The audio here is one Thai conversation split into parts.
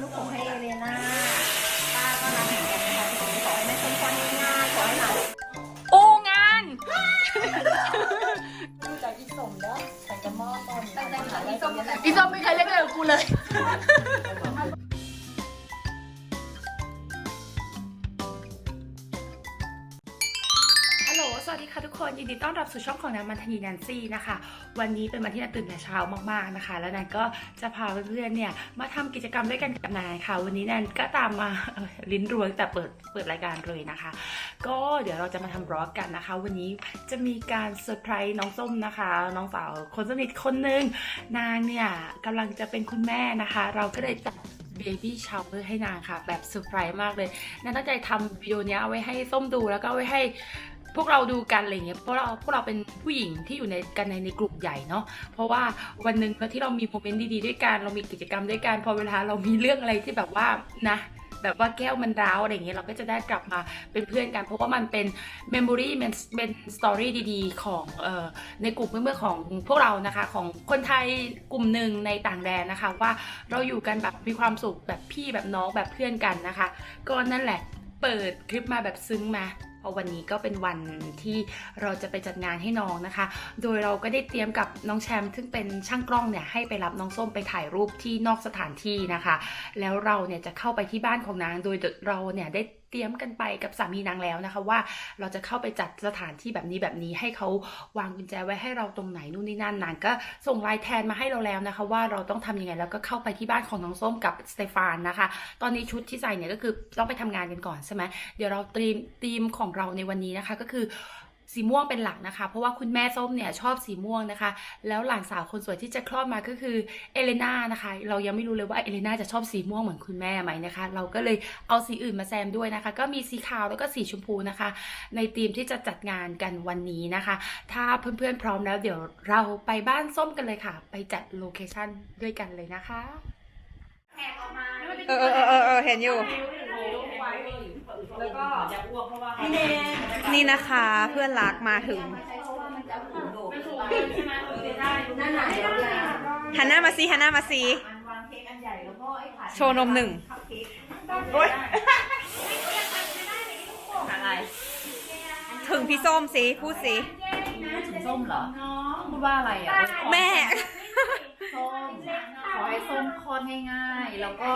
ำลูกโป่ สู่ช่องของนางมันธนีแนนซี่นะคะ วันนี้เป็นวันที่นันตื่นแต่เช้ามากๆนะคะ แล้วนันก็จะพาเพื่อนๆเนี่ยมาทำกิจกรรมด้วยกันกับนายค่ะ วันนี้นันก็ตามมาลิ้นรวยแต่เปิดเปิดรายการเลยนะคะ ก็เดี๋ยวเราจะมาทำบล็อกกันนะคะ วันนี้จะมีการเซอร์ไพรส์น้องส้มนะคะ น้องสาวคนสนิทคนหนึ่งนางเนี่ยกำลังจะเป็นคุณแม่นะคะ เราก็เลยจัดเบบี้ชาวเวอร์ให้นางค่ะ แบบเซอร์ไพรส์มากเลยนางตั้งใจทำวิดีโอนี้เอาไว้ให้ส้มดูแล้วก็ไว้ให้ พวกเราดูกันอะไรเงี้ยเพราะเราพวกเราเป็นผู้หญิงที่อยู่ในกันในในกลุ่มใหญ่เนาะเพราะว่าวันหนึ่งที่เรามีโมเมนต์ดีๆด้วยกันเรามีกิจกรรมด้วยกันพอเวลาเรามีเรื่องอะไรที่แบบว่านะแบบว่าแก้วมันร้าวอะไรเงี้ยเราก็จะได้กลับมาเป็นเพื่อนกัน เพราะว่ามันเป็นเมมโมรีเป็นเป็นสตอรี่ดีๆ ของเออในกลุ่มเพื่อนๆของพวกเรานะคะ ของคนไทยกลุ่มหนึ่งในต่างแดนนะคะ ว่าเราอยู่กันแบบมีความสุขแบบพี่แบบน้องแบบเพื่อนกันนะคะ ก็นั่นแหละเปิดคลิปมาแบบซึ้งมา เพราะวันนี้ก็เป็นวันที่เราจะไปจัดงานให้น้องนะคะ โดยเราก็ได้เตรียมกับน้องแชมป์ซึ่งเป็นช่างกล้องเนี่ยให้ไปรับน้องส้มไปถ่ายรูปที่นอกสถานที่นะคะ แล้วเราเนี่ยจะเข้าไปที่บ้านของนาง โดยเราเนี่ยได้เตรียมกันไปกับสามีนางแล้วนะคะว่าเราจะเข้าไปจัดสถานที่แบบนี้แบบนี้ให้เขาวางกุญแจไว้ให้เราตรงไหนนู่นนี่นั่นนางก็ส่งไลน์แทนมาให้เราแล้วนะคะ ว่าเราต้องทำยังไงแล้วก็เข้าไปที่บ้านของน้องส้มกับสเตฟานนะคะ ตอนนี้ชุดที่ใส่เนี่ยก็คือต้องไปทำงานกันก่อนใช่ไหมเดี๋ยวเราเตรียมธีมของเราในวันนี้นะคะก็คือสีม่วงเป็นหลักนะคะ เพราะว่าคุณแม่ส้มเนี่ยชอบสีม่วงนะคะ แล้วหลานสาวคนสวยที่จะคลอดมาก็คือเอเลน่านะคะ เรายังไม่รู้เลยว่าเอเลน่าจะชอบสีม่วงเหมือนคุณแม่ไหมนะคะ เราก็เลยเอาสีอื่นมาแซมด้วยนะคะ ก็มีสีขาวแล้วก็สีชมพูนะคะ ในธีมที่จะจัดงานกันวันนี้นะคะ ถ้าเพื่อนๆพร้อมแล้วเดี๋ยวเราไปบ้านส้มกันเลยค่ะ ไปจัดโลเคชั่นด้วยกันเลยนะคะเออเออเออเออเออเห็นอยู่ แล้วก็นี่นะคะเพื่อนรักมาถึงนั่นไหนแล้วนะหันหน้ามาซีหันหน้ามาซีโชว์นมหนึ่งโอ๊ยอะไรถึงพี่ส้มสิพูดสิถึงส้มเหรอพูดว่าอะไรอะแม่ส้มขอให้ส้มคลอดง่ายๆ แล้วก็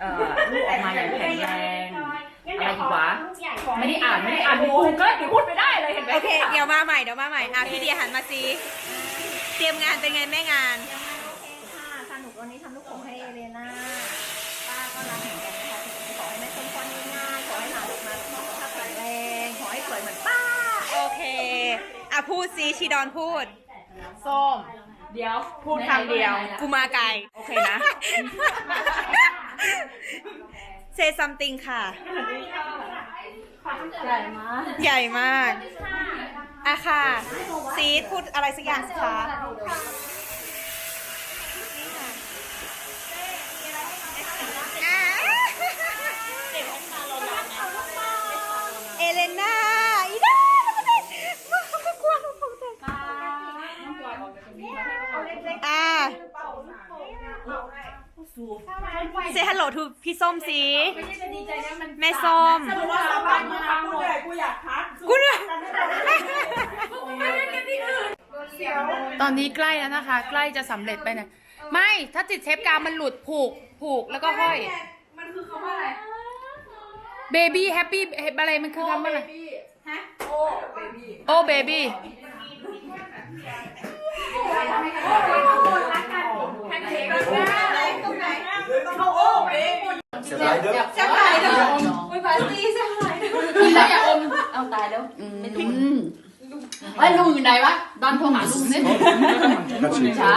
เอ่อลูกออกมาอย่างแข็งแรง อะไรอีกวะ ไม่ได้อ่านไม่ได้อ่านกูก็เดี๋ยวพูดไม่ได้เลยเห็นไหมโอเค เดี๋ยวมาใหม่เดี๋ยวมาใหม่อะพี่เดียหันมาซีเตรียมงานเป็นไงแม่งานค่ะสนุกวันนี้ทำลูกโป่งให้เอเลน่าป้าก็รักเหมือนกันนะคะขอให้แม่ส้มคลอดง่ายๆขอให้หลานออกมาสุขภาพแข็งแรงขอให้สวยเหมือนป้า โอเค อะพูดซีชีดอนพูด ส้ม เดี๋ยวพูดคำเดียว กูมาไกล โอเคนะ เซซัมติงค่ะ ใหญ่มากใหญ่มากอะค่ะ ซีดพูดอะไรสักอย่างสิคะอะเอเลน่าอีด้ากลัวลูกของเธออะเซฮัลโหลทูพี่ส้ม สิแม่ส้มกูเหนื่อยตอนนี้ใกล้แล้วนะคะ ใกล้จะสำเร็จไปนะไม่ถ้าติดเทปกาวมันหลุดผูกผูกแล้วก็ห้อย มันคือคำว่าอะไรเบบี้แฮปปี้อะไรมันคือคำว่าอะไรโอ้เบบี้เเสียดายเด้อกินแล้วอย่าอมเอาตายแล้วไม่ลุงไอ้ลุงอยู่ไหนวะดอนโทรหาลุงเนี่ยช้า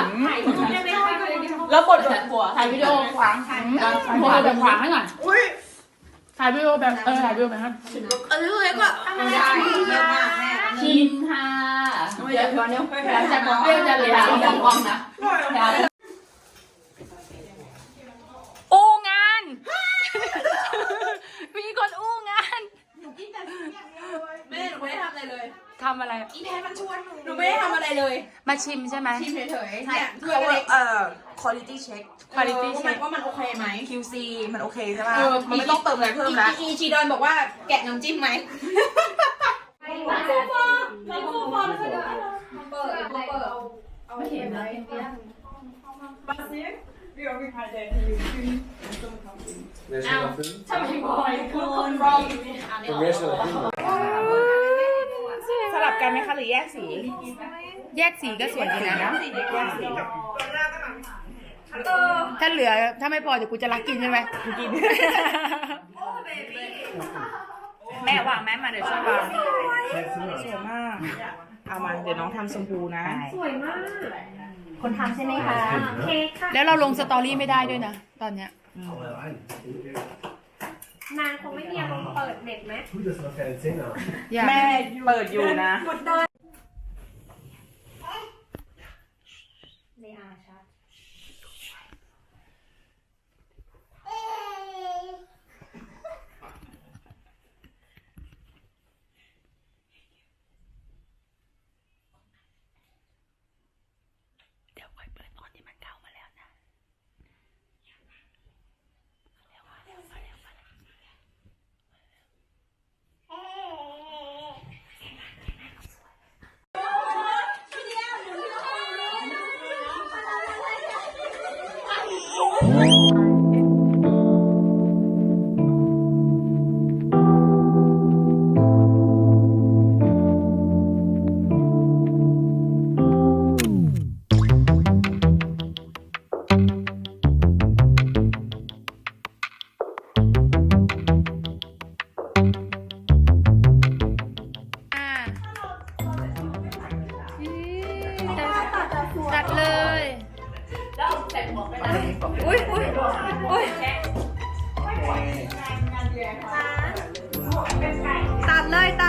แล้วบทแบบหัวถ่ายวิดีโอขวางดอนโทรแบบขวางให้หน่อยถ่ายวิดีโอแบบเออถ่ายวิดีโอแบบนั้นชิมค่ะเดี๋ยวเดี๋ยวเดี๋ยวหลังจากบอกเปรี้ยวจะเลยด่าเรากล้องนะโอ้งาน มีคนอู้งาน แม่หนูไม่ได้ ทำอะไรเลยทำอะไร อีแพนมันชวนหนูหนูไม่ได้ทำอะไรเลยมาชิมใช่ไหม ชิมเฉยๆเนี่ยถ้วยเล็กเอ่อ quality check quality ว่ามัน check ว่ามันโอเคไหม QC มันโอเคใช่ไหมเออ มันไม่ต้องเติมอะไรเพิ่มแล้วอีอีจีดอนบอกว่าแกะน้ำจิ้มไหมไม่เห็นเลย National film. ทำไมบอยคุณคนรออยู่เนี่ย The rest of the film. สลับกันไหมคะหรือแยกสีแยกสีก็สวยดีนะแยกสีถ้าเหลือถ้าไม่พอเดี๋ยวกูจะรักกินใช่ไหมกิน แม่วางแม่มาเดี๋ยวช่วยวาง Yes, สวยมากเอามาเดี๋ยวน้องทำชมพูนะคนทำใช่ไหมคะแล้วเราลงสตอรี่ไม่ได้ด้วยนะ ตอนเนี้ย นางคงไม่มีอารมณ์เปิดเน็ตไหม Goed dat ze nog geen zin hebben. อยากแม่เปิดอยู่นะใน อุ้ยอุ้ยอุ้ยตัดเลยตัด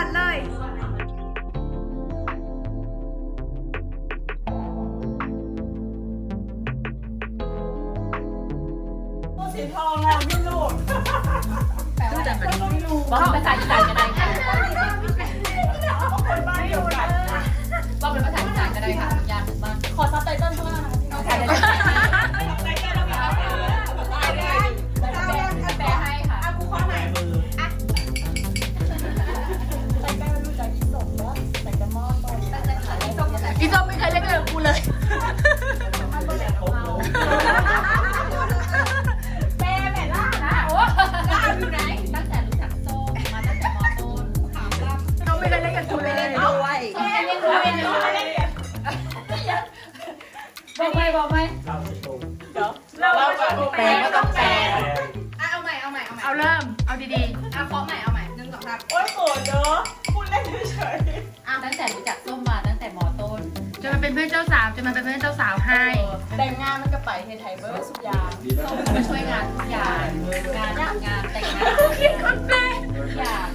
เป็นเพื่อนเจ้าสาวจะมาเป็นเพื่อนเจ้าสาวให้แต่งงานมันก็ไปไทยเบอร์สุดยาส้มมาช่วยงานทุกอย่างงานงานแต่งงานทุกอย่าง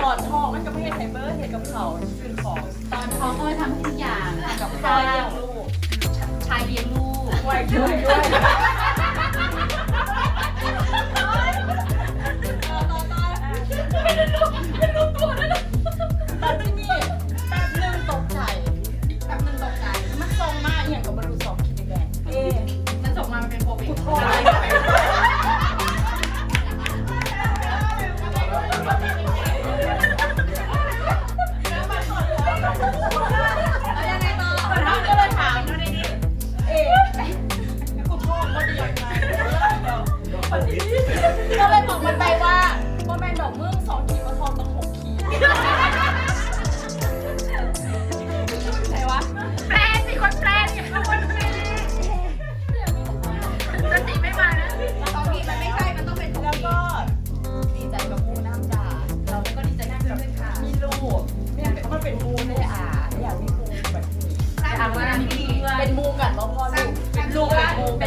ก่อนทองมันก็ไม่ให้ไทยเบอร์เห็นกับเขาซื้อของตอนท้องก็ทำทุกอย่างทำกับข้าวชายเลี้ยงลูกไว้ด้วยด้วย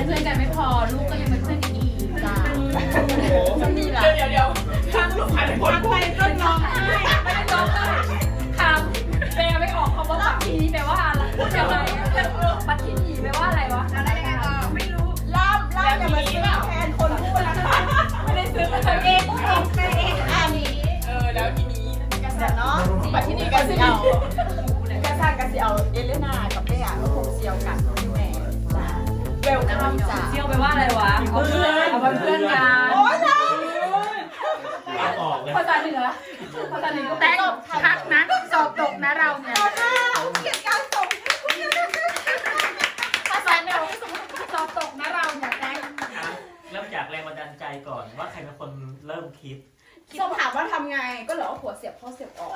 เป็นเพื่อนกันไม่พอ ลูกก็ยังเป็นเพื่อนกันอีกจ้ามันดีละเดี๋ยวเดี๋ยวข้างลูกใครเป็นคนพูดก็ร้องไห้ไม่ได้ร้องไห้คำแปลไม่ออกคำว่าปักทีแปลว่าอะไรแปลว่าปักทีแปลว่าอะไรวะอะไรยังไม่รู้ล่ามล่ามอย่ามาซื้อแทนคนพูดนะคะไม่ได้ซื้อเองเองเองอันนี้เออแล้วทีนี้กระแสเนาะปัจจุบันก็ก็สิเอากระซันก็สิเอาเอเลนากับเป้อะก็คงเซียวกันพี่แม่ เวลคัมจ้าเที่ยวไปว่าอะไรวะเอาเพื่อนเอาเพื่อนกันโอ้ยนะเอาออกเลยภาษาเหนือภาษาเหนือแต่พักนะสอบตกนะเราเนี่ยเกียรติการส่งภาษาแนวสอบตกนะเราเนี่ยแต่เริ่มจากแรงบันดาลใจก่อนว่าใครเป็นคนเริ่มคิดส้มถามว่าทำไงก็เหรอหัวเสียบเข้าเสียบออก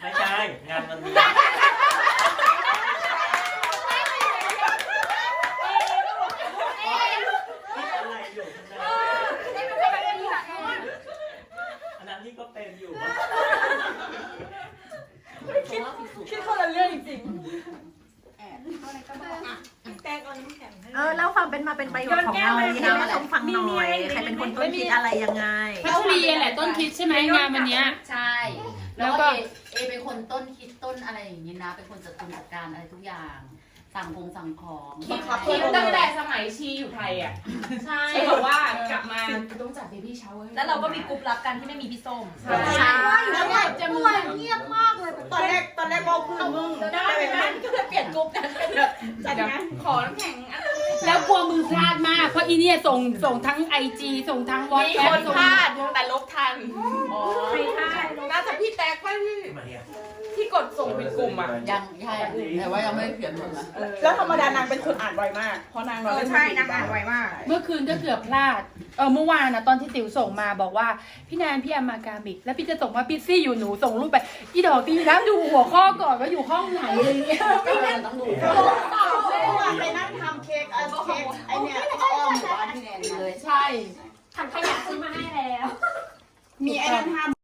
ไม่ใช่งานมันมีคิดอะไรอยู่ข้างในอันนั้นนี่ก็เป็นอยู่ คิดคิดคนละเรื่องจริง เออเล่าความเป็นมาเป็นไปของเราให้แม่ส้มฟังหน่อย ใครเป็นคน ต้นคิดอะไรยังไง พัชรีแหละต้นคิดใช่ไหมงานวันเนี้ย ใช่ แล้แล้ววก็ก็ เอเอเป็นคนต้นคิดต้นอะไรอย่างนี้นะ เป็นคนจัดจัดการอะไรทุกอย่าง สั่งคงสั่งของบังคับ คิดตั้งแต่สมัยชีอยู่ไทยอะใช่ใช่บอกว่ากลับมาต้องจัดเบบี้เช้าเว้ยแล้วเราก็มีกลุ่มลับกันที่ไม่มีพี่ส้มใช่แล้วเนี่ยจะเมื่อวานเงียบมากเลย ตอนแรกตอนแรกบอกพูดมึงได้ไหมก็เลยเปลี่ยนกลุ่มกันเป็นแบบจัดงานขอน้ำแข็งแล้วกลัวมือพลาดมาก เพราะอีเนี่ยส่งส่งทั้งไอจีส่งทั้งวอทมีแอคนส่งพลาดแต่ลบทันใครท่าน่าจะพี่แต๊กว่าที่ทำไมอะที่กดส่งเป็นกลุ่มอะยังใช่แต่ว่ายังไม่ได้เขียนหมดนะแล้วธรรมดานางเป็นคนอ่านไวมาก เพราะนางเราเล่นใช่นางอ่านไวมาก เมื่อคืนก็เกือบพลาด เออเมื่อวานนะตอนที่ติ๋วส่งมาบอกว่า พี่แนนพี่แอมมากามิก แล้วพี่จะส่งว่าพี่ซี่อยู่หนูส่งรูปไปอีดอกตีนะดูหัวข้อก่อนว่าอยู่ห้องไหนอะไรเงี้ยต้องดูเมื่อวานไปนั่งทำเค้กไอ้เค้กไอเนี่ยข้าวอ้อมหมู่บ้านพี่แนนเลย ใช่มีไอ้นั่นทำ